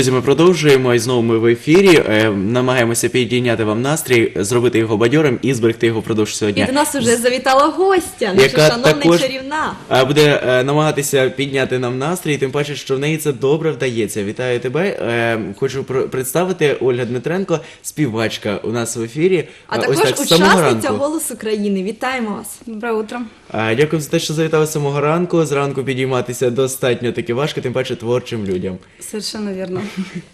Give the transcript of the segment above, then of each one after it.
Друзі, ми продовжуємо і знову ми в ефірі. Е, намагаємося підійняти вам настрій, зробити його бадьорим і зберегти його впродовж цього І до нас уже завітала гостя, наша Яка шановна також- чарівна. Е, Буде е, намагатися підняти нам настрій, тим паче, що в неї це добре вдається. Вітаю тебе. Е, Хочу про- представити Ольга Дмитренко, співачка у нас в ефірі. А Е, також так, з самого учасниця ранку. «Голос України». Вітаємо вас. Доброе утро. Е, Дякую за те, що завітали з самого ранку. Зранку підійматися достатньо таки важко, тим паче творчим людям. Совершенно верно.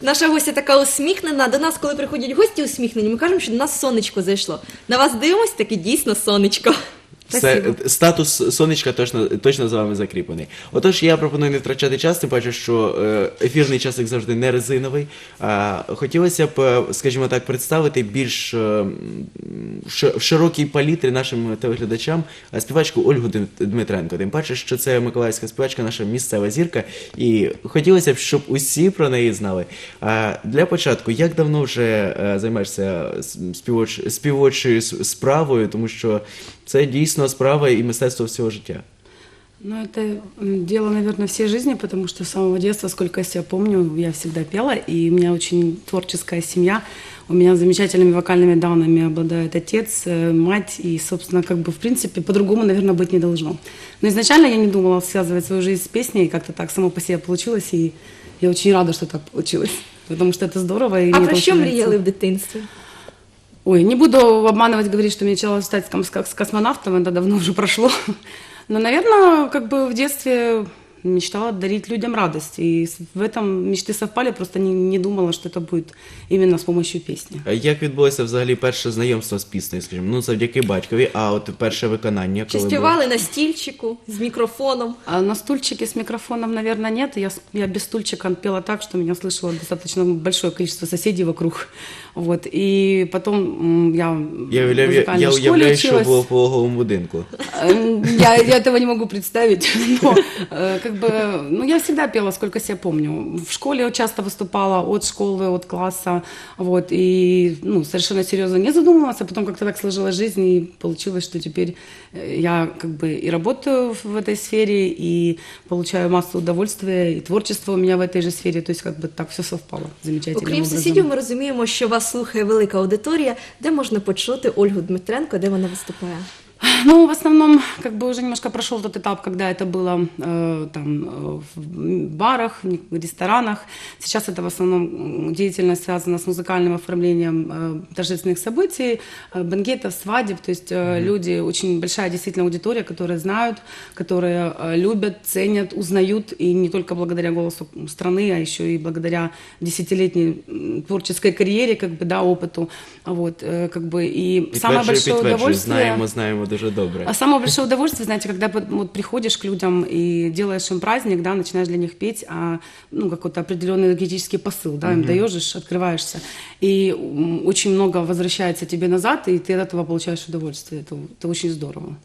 Наша гостя така усміхнена. До нас, коли приходять гості усміхнені, ми кажемо, що до нас сонечко зайшло. На вас дивимось, таке дійсно сонечко. Все, е, статус сонечка точно, точно за вами закріплений. Отож, я пропоную не втрачати час, тим паче, що е, ефірний час, як завжди, не резиновий. Хотілося б, е, скажімо так, представити більш в широкій палітрі нашим телеглядачам співачку Ольгу Дмитренко. Тим паче, що це миколаївська співачка, наша місцева зірка, і хотілося б, щоб усі про неї знали. Для початку, як давно вже займаєшся співоч, співочою справою, тому що це дійсно справа і мистецтво всього життя. Ну, это м, дело, наверное, всей жизни, потому что с самого детства, сколько я себя помню, я всегда пела, и у меня очень творческая семья. У меня замечательными вокальными данными обладает отец, э, мать, и, собственно, как бы, в принципе, по-другому, наверное, быть не должно. Но изначально я не думала связывать свою жизнь с песней, и как-то так само по себе получилось, и я очень рада, что так получилось, потому что это здорово. И А мне про это що очень нравится. мріяли в дитинстві? Ой, не буду обманывать, говорить, что мечтала стать ком- с космонавтом, это давно уже прошло. Но, наверное, как бы в детстве мечтала дарить людям радость. И с- в этом мечты совпали, просто не, не думала, что это будет именно с помощью песни. А Як відбулося взагалі перше знайомство з піснею, скажімо, ну завдяки батькові, а от перше виконання, Чи коли було? співали на стільчику з мікрофоном? А на стульчике с микрофоном, наверное, нет. Я, с- я без стульчика пела так, что меня слышало достаточно большое количество соседей вокруг. Вот. И потом м, я, Я, в уявляю, музыкальной я школе уявляю, що училась. було в пологовому будинку. Э, Я, я этого не могу представить. Но, э, как бы, ну, я всегда пела, сколько себя помню. В школе часто выступала от школы, от класса. Вот, и ну, совершенно серьезно не задумывалась, а потом как-то так сложилась жизнь, и получилось, что теперь э, я как бы и работаю в- в этой сфере, и получаю массу удовольствия, и творчество у меня в этой же сфере. То есть как бы так все совпало замечательно. Окрім сусідів, ми розуміємо, що вас слухає велика аудиторія. Де можна почути Ольгу Дмитренко, де вона виступає? Ну, в основном, как бы уже немножко прошел тот этап, когда это было э, там э, в барах, в ресторанах. Сейчас это в основном м, деятельность связана с музыкальным оформлением э, торжественных событий, э, банкетов, свадеб. То есть э, люди, очень большая действительно аудитория, которые знают, которые э, любят, ценят, узнают. И не только благодаря голосу страны, а еще и благодаря десятилетней м, творческой карьере, как бы, да, опыту. Вот, э, как бы, и самое Підтверджую, большое підтверджую, удовольствие... знаємо, знаємо дуже добре. А самое большое удовольствие, знаете, когда под- вот приходишь к людям и делаешь им праздник, да, начинаешь для них петь, а, ну, какой-то определенный энергетический посыл, да, им даешь, открываешься. И м, очень много возвращается тебе назад, и ты от этого получаешь удовольствие. Это, это очень здорово.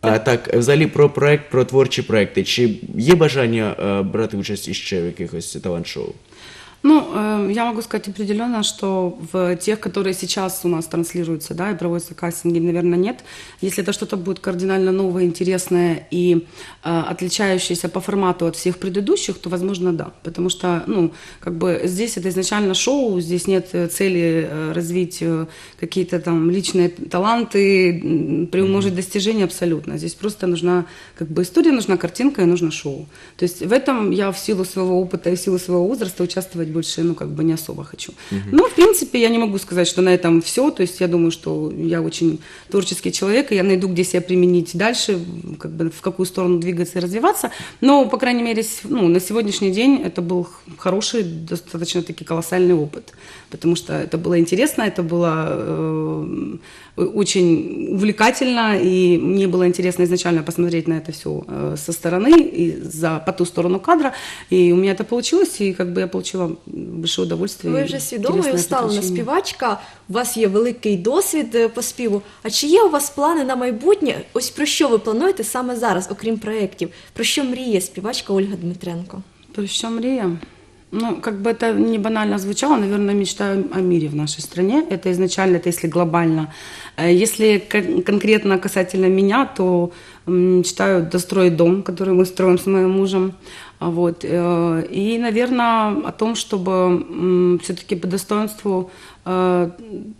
А так, взагалі про проект, про творчі проекти. Чи є бажання е, брати участь іще в якихось талант-шоу? Ну, э, я могу сказать определенно, что в тех, которые сейчас у нас транслируются, да, и проводятся кастинги, наверное, нет. Если это что-то будет кардинально новое, интересное и э, отличающееся по формату от всех предыдущих, то, возможно, да. Потому что, ну, как бы здесь это изначально шоу, здесь нет э, цели э, развить э, какие-то там личные таланты, приумножить достижения абсолютно. Здесь просто нужна, как бы, история, нужна картинка и нужно шоу. То есть в этом я в силу своего опыта и в силу своего возраста участвовать больше, ну, как бы не особо хочу. Ну, в принципе, я не могу сказать, что на этом все. То есть я думаю, что я очень творческий человек, и я найду, где себя применить дальше, как бы в какую сторону двигаться и развиваться. Но, по крайней мере, с- ну, на сегодняшний день это был х- хороший, достаточно таки колоссальный опыт. Потому что это было интересно, это было э, очень увлекательно, и мне было интересно изначально посмотреть на это все со стороны, и за, по ту сторону кадра, и у меня это получилось, и как бы я получила большое удовольствие. Ви и вже свідома і интересное усталена приключение. співачка. У вас є великий досвід е, по співу. А чи є у вас плани на майбутнє? Ось про що ви плануєте саме зараз, окрім проєктів? Про що мріє співачка Ольга Дмитренко? Про що мрія? Ну, как бы это не банально звучало, наверное, мечтаю о мире в нашей стране. Это изначально, это если глобально. Э, Если кон- конкретно касательно меня, то мечтаю достроить дом, который мы строим с моим мужем. А Вот. э, И, наверное, о том, чтобы все-таки по достоинству э,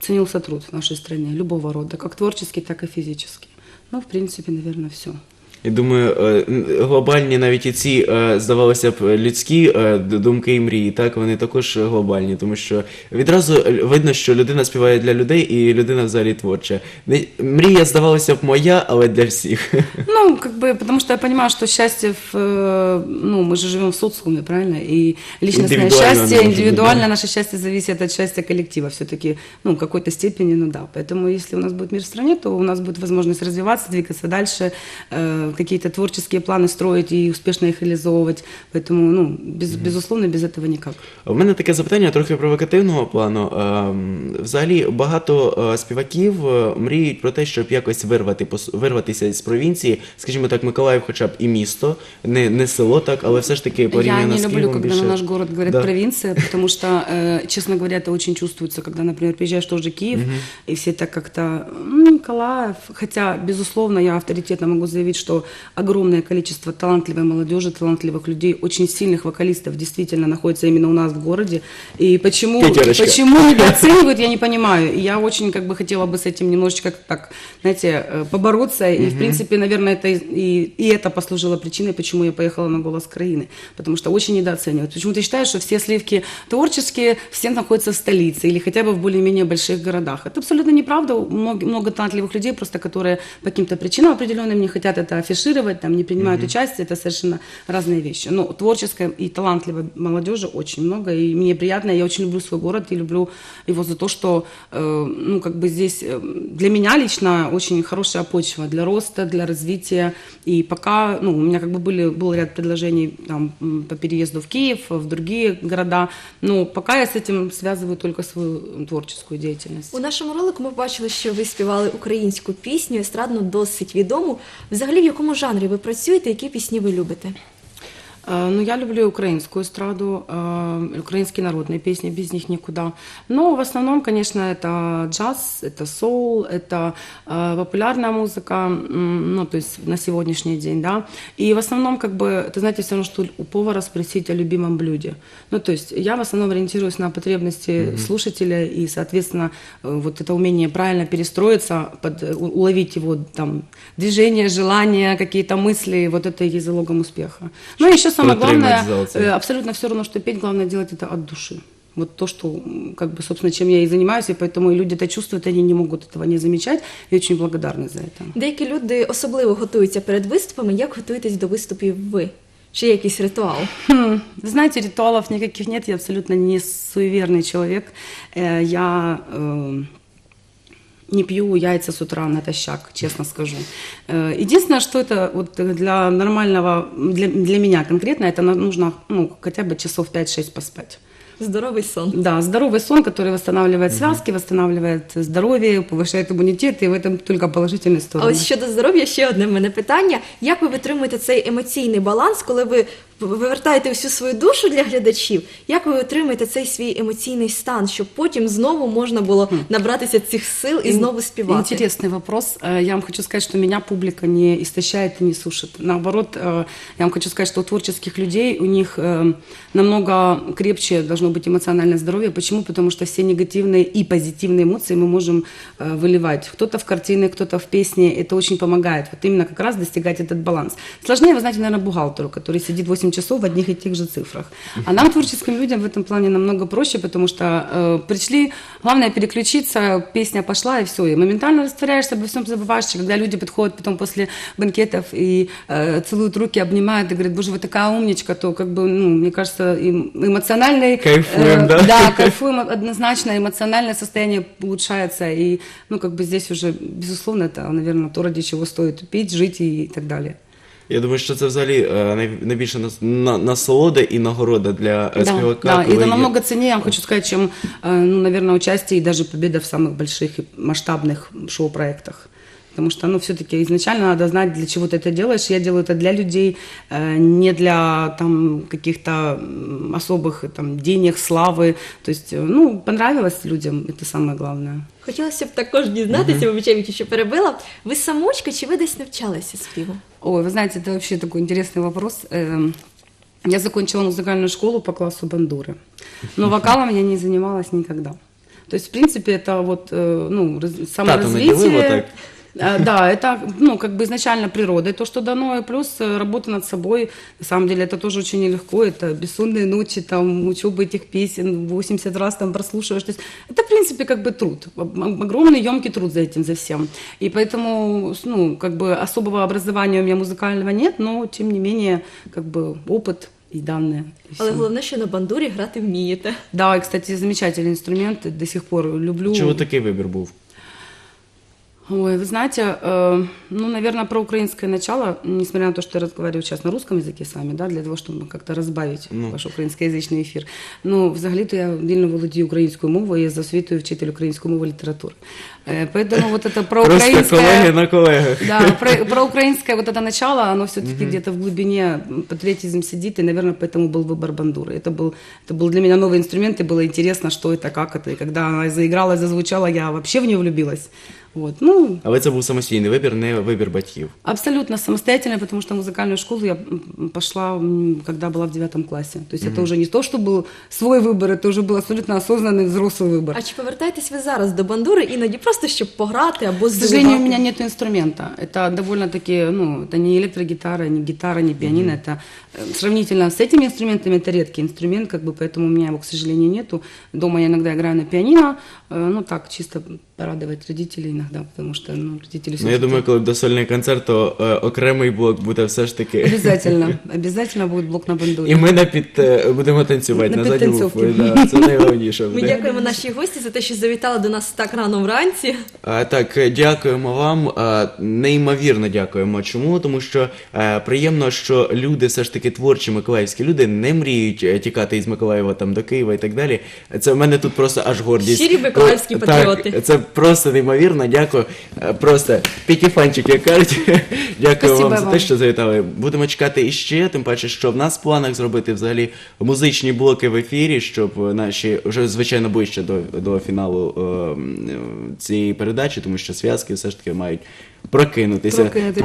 ценился труд в нашей стране, любого рода, как творческий, так и физический. Ну, в принципе, наверное, все. Я думаю, е, н- глобальні навіть і ці, е, здавалося б, людські е, д- думки і мрії, так, вони також глобальні, тому що відразу е, видно, що людина співає для людей і людина взагалі творча. Не- Мрія, здавалося б, моя, але для всіх. Ну, как бы, потому что я понимаю, что счастье, в, э, ну, мы же живем в социуме, правильно? И личностное Индивидуально счастье, оно может быть, индивидуально да. наше счастье зависит от счастья коллектива. Все-таки, ну, в какой-то степени, ну да. Поэтому, если у нас будет мир в стране, то у нас будет возможность развиваться, двигаться дальше, э, какие-то творческие планы строить и успешно их реализовывать. Поэтому, ну, без, безусловно, без этого никак. У мене таке запитання трохи провокативного плану. Ем, Взагалі багато е, співаків е, мріють про те, щоб якось вирвати пос- вирватися з провінції, скажімо так, Миколаїв, хоча б і місто, не, не село, так, але все ж таки Я порівняно не з люблю, Києвом когда більше... на наш город говорят Да. провинция, потому что, э, честно говоря, это очень чувствуется, когда, например, приезжаешь тоже в Киев, и все так как-то «М, Николаев. Хотя, безусловно, я авторитетно могу заявить, Что огромное количество талантливой молодежи, талантливых людей, очень сильных вокалистов действительно находится именно у нас в городе. И почему, Пятерочка. почему недооценивают, я не понимаю. И я очень как бы хотела бы с этим немножечко так, знаете, э, побороться. И, в принципе, наверное, это и, и, и это послужило причиной, почему я поехала на «Голос Краины». Потому что очень недооценивают. Почему-то считают, что все сливки творческие, все находятся в столице или хотя бы в более-менее больших городах. Это абсолютно неправда. Много, много талантливых людей, просто которые по каким-то причинам определенным не хотят это афишировать, там, не принимают участие. Это совершенно разные вещи. Но творческой и талантливой молодежи очень много. И мне приятно, я очень люблю свой город и люблю его за то, что, э, ну, как бы здесь э, для меня лично очень хорошая почва для роста, для развития. И пока, ну, у меня как бы были, был ряд предложений там, м, по переезду в Киев, в другие города, но пока я с этим связываю только свою творческую деятельность. У нашому ролику ми бачили, що ви співали українську пісню, естрадну досить відому. Взагалі, в якому жанрі ви працюєте, які пісні ви любите? Ну, я люблю украинскую эстраду, украинские народные песни, без них никуда. Но в основном, конечно, это джаз, это соул, это э, популярная музыка, ну, то есть на сегодняшний день, да. И в основном, как бы, ты знаете, все равно, что у повара спросить о любимом блюде. Ну, то есть я в основном ориентируюсь на потребности слушателя и, соответственно, э, вот это умение правильно перестроиться, под, э, уловить его там движение, желания, какие-то мысли, вот это и есть залогом успеха. Ну и еще самое Протримать главное, зал цей. э, абсолютно все равно, что петь, главное делать это от души. Вот то, что, м, как бы, собственно, чем я и занимаюсь, и поэтому и люди это чувствуют, они не могут этого не замечать, и очень благодарны за это. Деякі люди особливо готуються перед виступами. Як готуєтесь до виступів ви? Чи є якийсь ритуал? Хм, Вы знаете, ритуалов никаких нет, я абсолютно не суеверный человек. Э, Я э, не пью яйца с утра натощак, честно скажу. Э, Единственное, что это вот для нормального, для, для меня конкретно, это на- нужно ну, хотя бы часов 5-6 поспать. Здоровий сон. Да, здоровый сон, который восстанавливает связки, восстанавливает здоровье, повышает иммунитет, и в этом только положительные А стороны. ось щодо здоров'я ще одне в мене питання: як ви витримуєте цей емоційний баланс, коли ви вивертаєте всю свою душу для глядачів? Як ви витримуєте цей свій емоційний стан, щоб потім знову можна було набратися цих сил і Ин- знову співати? Интересный вопрос. Э, Я вам хочу сказать, что меня публика не истощает и не сушит. Наоборот, э, я вам хочу сказать, что у творческих людей у них э, намного крепче должно быть эмоциональное здоровье. Почему? Потому что все негативные и позитивные эмоции мы можем э, выливать. Кто-то в картины, кто-то в песни. Это очень помогает. Вот именно как раз достигать этот баланс. Сложнее, вы знаете, наверное, бухгалтеру, который сидит 8 часов в одних и тех же цифрах. А нам, творческим людям, в этом плане намного проще, потому что э, пришли, главное переключиться, песня пошла и все, и моментально растворяешься, обо всем забываешь. И когда люди подходят потом после банкетов и э, целуют руки, обнимают и говорят, боже, вы такая умничка, то как бы, ну, мне кажется, им эмоциональный... Кайфуем, да? Да, кайфуем однозначно, эмоциональное состояние улучшается, и, ну, как бы здесь уже, безусловно, это, наверное, то, ради чего стоит пить, жить и так далее. Я думаю, що це взагалі е, най- найбільша нас- на- насолода і нагорода для е, Да, співака. да, и коли это є- намного ценнее, я вам хочу сказать, чем, э, ну, наверное, участие и даже победа в самых больших и масштабных шоу-проектах. Потому что, ну, все-таки изначально надо знать, для чего ты это делаешь. Я делаю это для людей, э, не для там каких-то м, особых там денег, славы. То есть, э, ну, понравилось людям, это самое главное. Хотілося б також дізнатися, вибачаю, що перебила. Ви самочка чи ви десь навчалися співу? Ой, вы знаете, это вообще такой интересный вопрос. Эм, Я закончила музыкальную школу по классу бандуры, но вокалом я не занималась никогда. То есть, в принципе, это вот, э, ну, раз- наділило саморазвитие. так. Э, Да, это, ну, как бы изначально природой то, что дано, и плюс э, работа над собой. На самом деле это тоже очень нелегко. Это бессонные ночи, там, учеба этих песен, 80 раз там прослушиваешь. То есть это, в принципе, как бы труд. Об- Огромный, емкий труд за этим, за всем. И поэтому, с- ну, как бы особого образования у меня музыкального нет, но, тем не менее, как бы опыт и данные. и Але всё. головне, що на бандурі грати вмієте. Да, и, кстати, замечательный инструмент, до сих пор люблю. Чого такий вибір був? Ой, вы знаете, э, ну, наверное, про украинское начало, несмотря на то, что я разговариваю сейчас на русском языке с вами, да, для того, чтобы как-то розбавити Ну. ваш українськоязичний ефір. Ну, взагалі-то я вільно володію українською мовою, я за освітою вчитель української мови і літератури. Э, Поэтому вот это про Просто колеги украинское... на колегах. Да, про, про украинское вот это начало, оно все-таки где-то в глубине патриотизм сидит, и, наверное, поэтому был выбор бандуры. Это был, это был для меня новый инструмент, и было интересно, что это, как это. И когда она заиграла, зазвучала, я вообще в нее влюбилась. Вот. Ну, Але це був самостійний вибір, не вибір батьків. Абсолютно самостоятельно, потому что в музыкальную школу я м, пошла, м, когда была в девятом классе. То есть это уже не то, что был свой выбор, это уже был абсолютно осознанный взрослый выбор. А чи повертаєтесь ви зараз до бандури іноді просто щоб пограти або К сожалению, у здивувати? меня нет инструмента. Это довольно-таки, ну, это не электрогитара, не гитара, не пианино. Это э, сравнительно с этими инструментами, это редкий инструмент, как бы, поэтому у меня его, к сожалению, нету. Дома я иногда играю на пианино, э, ну, так, чисто порадовать родителей иногда, потому что, ну, родители Ну, я думаю, коли до сольний концерт, то е, окремий блок буде все ж таки. Обязательно, обязательно будет блок на бандуре. І ми на під е, будемо танцювати На на задньому підтанцьовки. Да, це найголовніше Ми буде. дякуємо нашій гості за те, що завітали до нас так рано вранці. А, Так, е, дякуємо вам. А, Неймовірно дякуємо. Чому? Тому що е, приємно, що люди, все ж таки творчі миколаївські люди, не мріють е, тікати із Миколаєва там до Києва і так далі. Це в мене тут просто аж гордість. Щирі миколаївські Так, патріоти. Це просто неймовірно. Дякую. Е, Просто п'ятіфанчик, як кажуть. Дякую Спасибо вам за те, вам. що завітали. Будемо чекати іще, тим паче, що в нас в планах зробити взагалі музичні блоки в ефірі, щоб наші вже звичайно ближче до, до фіналу е, е, цієї передачі, тому що зв'язки все ж таки мають прокинутися. Прокинути.